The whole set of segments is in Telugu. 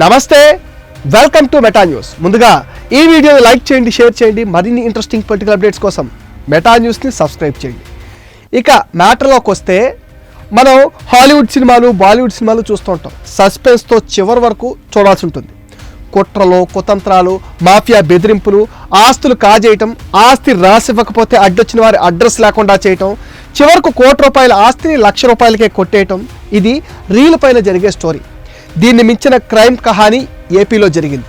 నమస్తే వెల్కమ్ టు మెటా న్యూస్. ముందుగా ఈ వీడియోని లైక్ చేయండి షేర్ చేయండి మరిన్ని ఇంట్రెస్టింగ్ పొలిటికల్ అప్డేట్స్ కోసం మెటా న్యూస్ని సబ్స్క్రైబ్ చేయండి. ఇక మ్యాటర్లోకి వస్తే మనం హాలీవుడ్ సినిమాలు బాలీవుడ్ సినిమాలు చూస్తూ ఉంటాం. సస్పెన్స్తో చివరి వరకు చూడాల్సి ఉంటుంది. కుట్రలు కుతంత్రాలు మాఫియా బెదిరింపులు ఆస్తులు కాజేయటం ఆస్తి రాసివ్వకపోతే అడ్డొచ్చిన వారి అడ్రస్ లేకుండా చేయటం చివరకు కోటి రూపాయల ఆస్తిని లక్ష రూపాయలకే కొట్టేయటం ఇది రీల్ పైన జరిగే స్టోరీ దీన్ని మించిన క్రైమ్ కహాని ఏపీలో జరిగింది.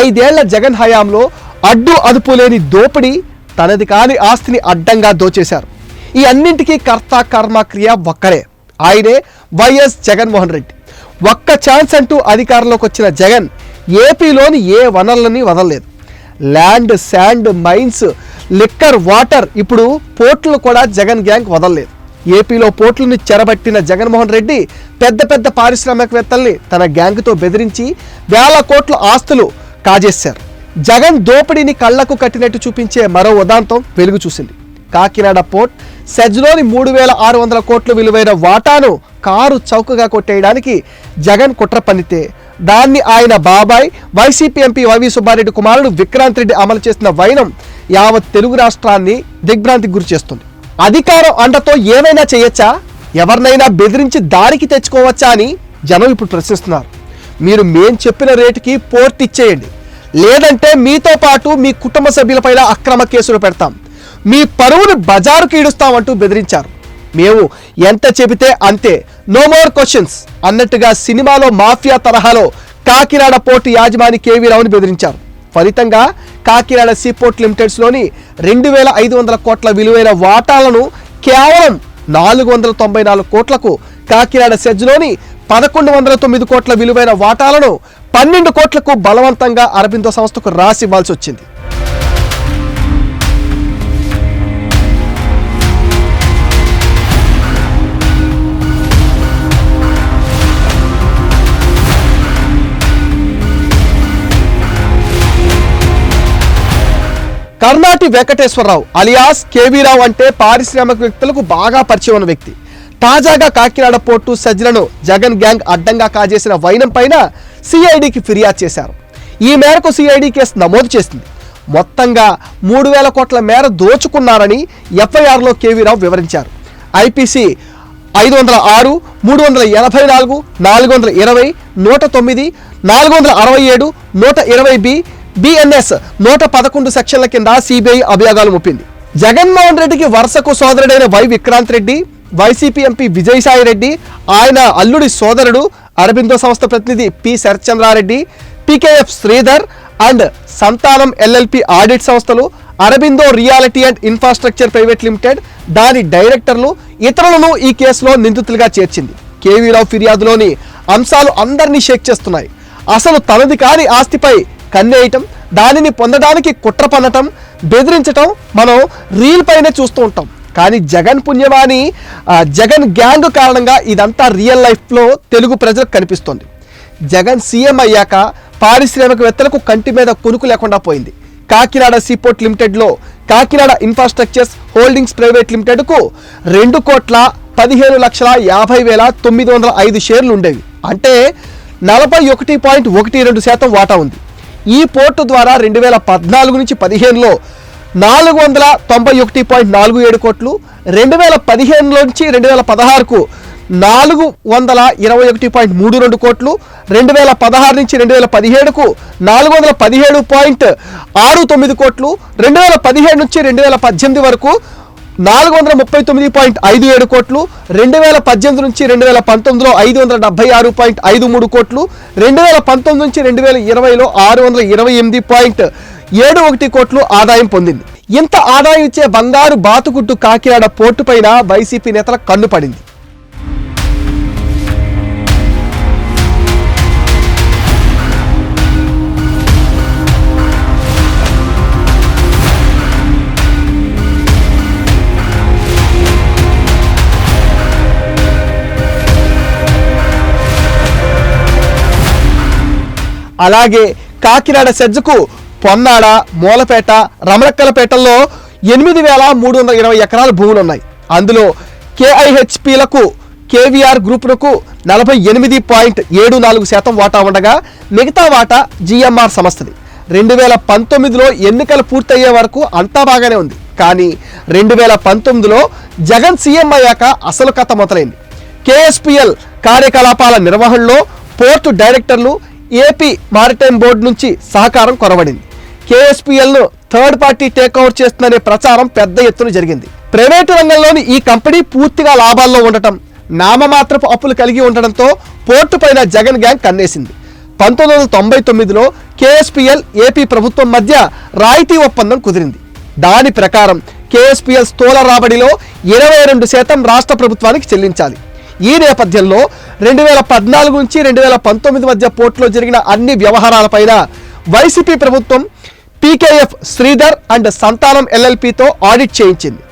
ఐదేళ్ళ జగన్ హయాంలో అడ్డు అదుపు లేని దోపిడీ తనది కాని ఆస్తిని అడ్డంగా దోచేశారు. ఈ అన్నింటికీ కర్త కర్మ క్రియ ఒక్కరే. ఆయనే వైఎస్ జగన్మోహన్ రెడ్డి. ఒక్క ఛాన్స్ అంటూ అధికారంలోకి వచ్చిన జగన్ ఏపీలోని ఏ వనరులని వదలలేదు. Land sand mines liquor water ఇప్పుడు పోర్టులు కూడా జగన్ గ్యాంగ్ వదలలేదు. ఏపీలో పోర్టులను చెరబట్టిన జగన్మోహన్ రెడ్డి పెద్ద పెద్ద పారిశ్రామికవేత్తల్ని తన గ్యాంగ్తో బెదిరించి వేల కోట్ల ఆస్తులు కాజేశారు. జగన్ దోపిడీని కళ్ళకు కట్టినట్టు చూపించే మరో ఉదాంతం వెలుగు చూసింది. కాకినాడ పోర్ట్ సెజ్లోని మూడు వేల ఆరు వందల కోట్లు విలువైన వాటాను కారు చౌకగా కొట్టేయడానికి జగన్ కుట్ర పన్నితే దాన్ని ఆయన బాబాయ్ వైసీపీ ఎంపీ వైవి సుబ్బారెడ్డి కుమారుడు విక్రాంత్ రెడ్డి అమలు చేసిన వైనం యావత్ తెలుగు రాష్ట్రాన్ని దిగ్భ్రాంతికి గురి చేస్తుంది. అధికారం అండతో ఏమైనా చేయొచ్చా? ఎవరినైనా బెదిరించి దారికి తెచ్చుకోవచ్చా అని జనం ఇప్పుడు ప్రశ్నిస్తున్నారు. మీరు మేం చెప్పిన రేటుకి పోర్ట్ ఇచ్చేయండి. లేదంటే మీతో పాటు మీ కుటుంబ సభ్యులపైన అక్రమ కేసులు పెడతాం. మీ పరువును బజారుకి ఈడుస్తామంటూ బెదిరించారు. మేము ఎంత చెబితే అంతే. నో మోర్ క్వశ్చన్స్ అన్నట్టుగా సినిమాలో మాఫియా తరహాలో కాకినాడ పోర్టు యాజమాని కేవీ రావుని బెదిరించారు. ఫలితంగా కాకినాడ సీపోర్ట్ లిమిటెడ్స్లోని రెండు వేల ఐదు వందల కోట్ల విలువైన వాటాలను కేవలం నాలుగు వందల తొంభై నాలుగు కోట్లకు కాకినాడ సెజ్లోని పదకొండు వందల తొమ్మిది కోట్ల విలువైన వాటాలను పన్నెండు కోట్లకు బలవంతంగా అరబిందో సంస్థకు రాసి ఇవ్వాల్సి వచ్చింది. కర్ణాటి వెంకటేశ్వరరావు అలియాస్ కేవీరావు అంటే పారిశ్రామిక వ్యక్తులకు బాగా పరిచయం ఉన్న వ్యక్తి. తాజాగా కాకినాడ పోర్టు సజ్జలను జగన్ గ్యాంగ్ అడ్డంగా కాజేసిన వైనం పైన సిఐడికి ఫిర్యాదు చేశారు. ఈ మేరకు సిఐడి కేసు నమోదు చేసింది. మొత్తంగా మూడు వేల కోట్ల మేర దోచుకున్నారని ఎఫ్ఐఆర్లో కేవీరావు వివరించారు. ఐపీసీ ఐదు వందల ఆరు మూడు వందల ఎనభై నాలుగు నాలుగు వందల ఇరవై నూట తొమ్మిది నాలుగు వందల అరవై ఏడు నూట ఇరవై బి బిఎన్ఎస్ నూట పదకొండు సెక్షన్ల కింద సిబిఐ అభియోగాలు ముప్పింది జగన్మోహన్ రెడ్డికి వరుసకు సోదరుడైన వై విక్రాంత్ రెడ్డి వైసీపీ ఎంపీ విజయసాయి రెడ్డి ఆయన అల్లుడి సోదరుడు అరబిందో సంస్థ ప్రతినిధి P Sarathchandra Reddy PKF Sridhar and Santhanam LLP audit సంస్థలు Aurobindo realty and infrastructure private limited దాని డైరెక్టర్లు ఇతరులను ఈ కేసులో నిందితులుగా చేర్చింది. కేవీరావు ఫిర్యాదులోని అంశాలు అందరినీ షేక్ చేస్తున్నాయి. అసలు తనది కాని ఆస్తిపై కన్నేయటం దానిని పొందడానికి కుట్ర పన్నటం బెదిరించటం మనం రీల్ పైనే చూస్తూ ఉంటాం. కానీ జగన్ పుణ్యమాని జగన్ గ్యాంగ్ కారణంగా ఇదంతా రియల్ లైఫ్లో తెలుగు ప్రజలకు కనిపిస్తోంది. జగన్ సీఎం అయ్యాక పారిశ్రామికవేత్తలకు కంటి మీద కొనుకు లేకుండా పోయింది. కాకినాడ సీపోర్ట్ లిమిటెడ్లో కాకినాడ ఇన్ఫ్రాస్ట్రక్చర్స్ హోల్డింగ్స్ ప్రైవేట్ లిమిటెడ్కు రెండు కోట్ల పదిహేను లక్షల యాభై వేల తొమ్మిది వందల ఐదు షేర్లు ఉండేవి. అంటే నలభై ఒకటి పాయింట్ ఒకటి రెండు శాతం వాటా ఉంది. ఈ పోర్టు ద్వారా రెండు వేల పద్నాలుగు నుంచి పదిహేనులో నాలుగు వందల తొంభై ఒకటి పాయింట్ నాలుగు ఏడు కోట్లు రెండు వేల పదిహేను నుంచి రెండు వేల పదహారుకు నాలుగు వందల ఇరవై ఒకటి పాయింట్ మూడు రెండు కోట్లు రెండు వేల పదహారు నుంచి రెండు వేల పదిహేడుకు నాలుగు వందల పదిహేడు పాయింట్ ఆరు తొమ్మిది కోట్లు రెండు వేల పదిహేడు నుంచి రెండు వేల పద్దెనిమిది వరకు నాలుగు వందల ముప్పై తొమ్మిది పాయింట్ ఐదు ఏడు కోట్లు రెండు వేల పద్దెనిమిది నుంచి రెండు వేల పంతొమ్మిదిలో ఐదు వందల డెబ్బై ఆరు పాయింట్ ఐదు మూడు కోట్లు రెండు వేల పంతొమ్మిది నుంచి రెండు వేల ఇరవైలో ఆరు వందల ఇరవై ఎనిమిది పాయింట్ ఏడు ఒకటి కోట్లు ఆదాయం పొందింది. ఇంత ఆదాయం ఇచ్చే బంగారు బాతుగుట్టు కాకినాడ పోర్టుపైన వైసీపీ నేతల కన్ను పడింది. అలాగే కాకినాడ సెడ్జ్కు పొన్నాడ మూలపేట రమణక్కలపేటల్లో ఎనిమిది వేల మూడు వందల ఇరవై ఎకరాల భూములు ఉన్నాయి అందులో కేఐహెచ్పిలకు కేవీఆర్ గ్రూపులకు నలభై ఎనిమిది పాయింట్ ఏడు నాలుగు శాతం వాటా ఉండగా మిగతా వాటా జిఎంఆర్ సంస్థది. రెండు వేల పంతొమ్మిదిలో ఎన్నికలు పూర్తయ్యే వరకు అంతా బాగానే ఉంది. కానీ రెండు వేల పంతొమ్మిదిలో జగన్ సీఎం అయ్యాక అసలు కథ మొదలైంది. కేఎస్పిఎల్ కార్యకలాపాల నిర్వహణలో పోర్టు డైరెక్టర్లు ఏపీ మారిటైమ్ బోర్డు నుంచి సహకారం కొరవడింది కేఎస్పిఎల్ను థర్డ్ పార్టీ టేక్ ఓవర్ చేస్తుందనే ప్రచారం పెద్ద ఎత్తున జరిగింది. ప్రైవేటు రంగంలోని ఈ కంపెనీ పూర్తిగా లాభాల్లో ఉండటం నామమాత్రపు అప్పులు కలిగి ఉండడంతో పోర్టు పైన జగన్ గ్యాంగ్ కన్నేసింది. పంతొమ్మిది వందల తొంభై తొమ్మిదిలో కేఎస్పిఎల్ ఏపీ ప్రభుత్వం మధ్య రాయితీ ఒప్పందం కుదిరింది. దాని ప్రకారం కేఎస్పిఎల్ స్థూల రాబడిలో ఇరవై రెండు శాతం రాష్ట్ర ప్రభుత్వానికి చెల్లించాలి. ఈ నేపథ్యంలో రెండు వేల పద్నాలుగు నుంచి రెండు వేల పంతొమ్మిది మధ్య పోర్టులో జరిగిన అన్ని వ్యవహారాలపైన వైసీపీ ప్రభుత్వం పీకేఎఫ్ శ్రీధర్ అండ్ సంతానం ఎల్ఎల్పితో ఆడిట్ చేయించింది.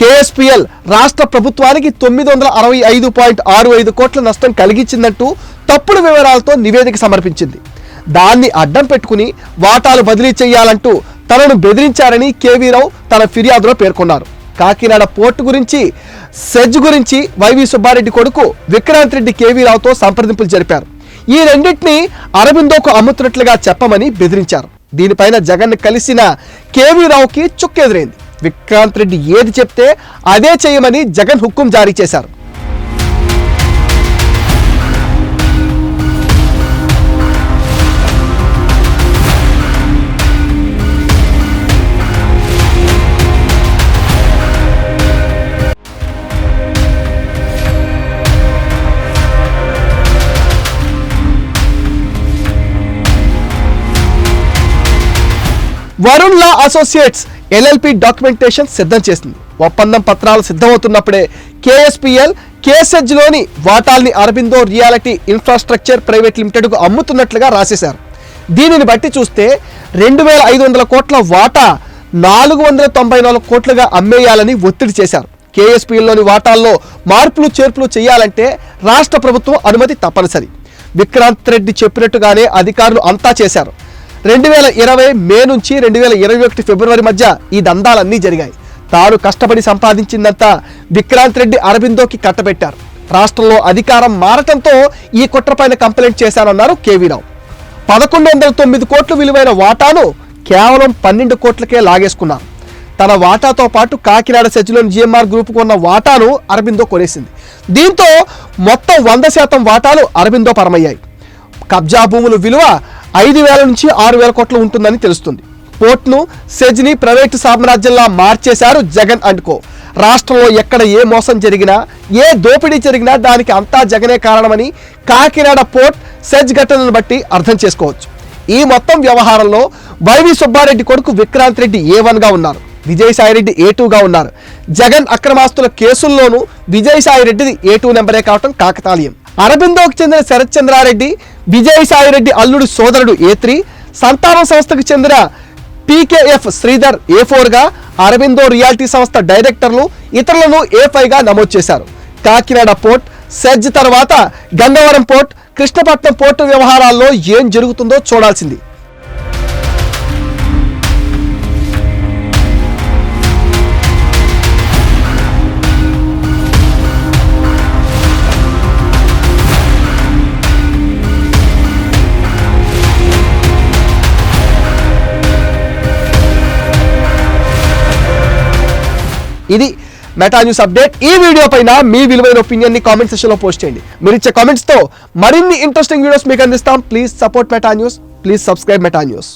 కేఎస్పిఎల్ రాష్ట్ర ప్రభుత్వానికి తొమ్మిది వందల అరవై ఐదు పాయింట్ ఆరు ఐదు కోట్ల నష్టం కలిగించిందంటూ తప్పుడు వివరాలతో నివేదిక సమర్పించింది. దాన్ని అడ్డం పెట్టుకుని వాటాలు బదిలీ చేయాలంటూ తనను బెదిరించారని కేవీరావు తన ఫిర్యాదులో పేర్కొన్నారు. కాకినాడ పోర్టు గురించి సెజ్ గురించి వైవి సుబ్బారెడ్డి కొడుకు విక్రాంత్ రెడ్డి కేవీరావుతో సంప్రదింపులు జరిపారు. ఈ రెండింటిని అరవిందోకు అమ్ముతున్నట్లుగా చెప్పమని బెదిరించారు. దీనిపైన జగన్ కలిసిన కేవీరావుకి చుక్కెదిరైంది. విక్రాంత్ రెడ్డి ఏది చెప్తే అదే చేయమని జగన్ హుక్కుం జారీ చేశారు. Varun law associates LLP documentation సిద్ధం చేసింది. ఒప్పందం పత్రాలు సిద్ధమవుతున్నప్పుడే కేఎస్పిఎల్ కేఎస్హెచ్లోని వాటాల్ని అరబిందో రియాలిటీ ఇన్ఫ్రాస్ట్రక్చర్ ప్రైవేట్ లిమిటెడ్కు అమ్ముతున్నట్లుగా రాసేశారు. దీనిని బట్టి చూస్తే రెండు వేల ఐదు వందల కోట్ల వాటా నాలుగు వందల తొంభై నాలుగు కోట్లుగా అమ్మేయాలని ఒత్తిడి చేశారు. కేఎస్పిఎల్లోని వాటాల్లో మార్పులు చేర్పులు చేయాలంటే రాష్ట్ర ప్రభుత్వం అనుమతి తప్పనిసరి. విక్రాంత్ రెడ్డి చెప్పినట్టుగానే అధికారులు అంతా చేశారు. రెండు వేల ఇరవై మే నుంచి రెండు వేల ఇరవై ఒకటి ఫిబ్రవరి మధ్య ఈ దందాలన్నీ జరిగాయి. తాను కష్టపడి సంపాదించిందంతా విక్రాంత్ రెడ్డి అరబిందోకి కట్టబెట్టారు. రాష్ట్రంలో అధికారం మారటంతో ఈ కుట్రపైన కంప్లైంట్ చేశానన్నారు కేవీరావు. పదకొండు వందల తొమ్మిది కోట్లు విలువైన వాటాను కేవలం పన్నెండు కోట్లకే లాగేసుకున్నారు. తన వాటాతో పాటు కాకినాడ సెజ్లోని జిఎంఆర్ గ్రూప్కు ఉన్న వాటాను అరబిందో కొనేసింది. దీంతో మొత్తం వంద శాతం వాటాలు అరబిందో పరమయ్యాయి. కబ్జా భూముల విలువ ఐదు వేల నుంచి ఆరు వేల కోట్లు ఉంటుందని తెలుస్తుంది. పోర్ట్ను సెజ్ని ప్రైవేటు సామ్రాజ్యంలా మార్చేశారు జగన్ అండ్కో రాష్ట్రంలో ఎక్కడ ఏ మోసం జరిగినా ఏ దోపిడీ జరిగినా దానికి అంతా జగనే కారణమని కాకినాడ పోర్ట్ సెజ్ ఘటనను బట్టి అర్థం చేసుకోవచ్చు. ఈ మొత్తం వ్యవహారంలో వైవి సుబ్బారెడ్డి కొడుకు విక్రాంత్ రెడ్డి ఏ వన్గా ఉన్నారు? విజయసాయిరెడ్డి ఏ టూగా ఉన్నారు? జగన్ అక్రమాస్తుల కేసుల్లోనూ విజయసాయిరెడ్డిది ఏ టూ నెంబరే కావటం కాకతాళీయం. అరబిందోకి చెందిన శరత్ చంద్రారెడ్డి విజయసాయిరెడ్డి అల్లుడు సోదరుడు ఏ త్రీ సంతానం సంస్థకు చెందిన పీకేఎఫ్ శ్రీధర్ ఏ ఫోర్గా అరవిందో రియాలిటీ సంస్థ డైరెక్టర్లు ఇతరులను ఏ ఫైవ్గా నమోదు చేశారు. కాకినాడ పోర్ట్ సెజ్ తర్వాత గంగవరం పోర్ట్ కృష్ణపట్నం పోర్టు వ్యవహారాల్లో ఏం జరుగుతుందో చూడాల్సింది. ఇది మెటా న్యూస్ అప్డేట్ ఈ వీడియో పైన మీ విలువైన ఒపీనియన్ని కామెంట్ సెక్షన్లో పోస్ట్ చేయండి. మీరు ఇచ్చే కామెంట్స్తో మరిన్ని ఇంట్రెస్టింగ్ వీడియోస్ మీకు అందిస్తాం. Please support Meta news please subscribe Meta news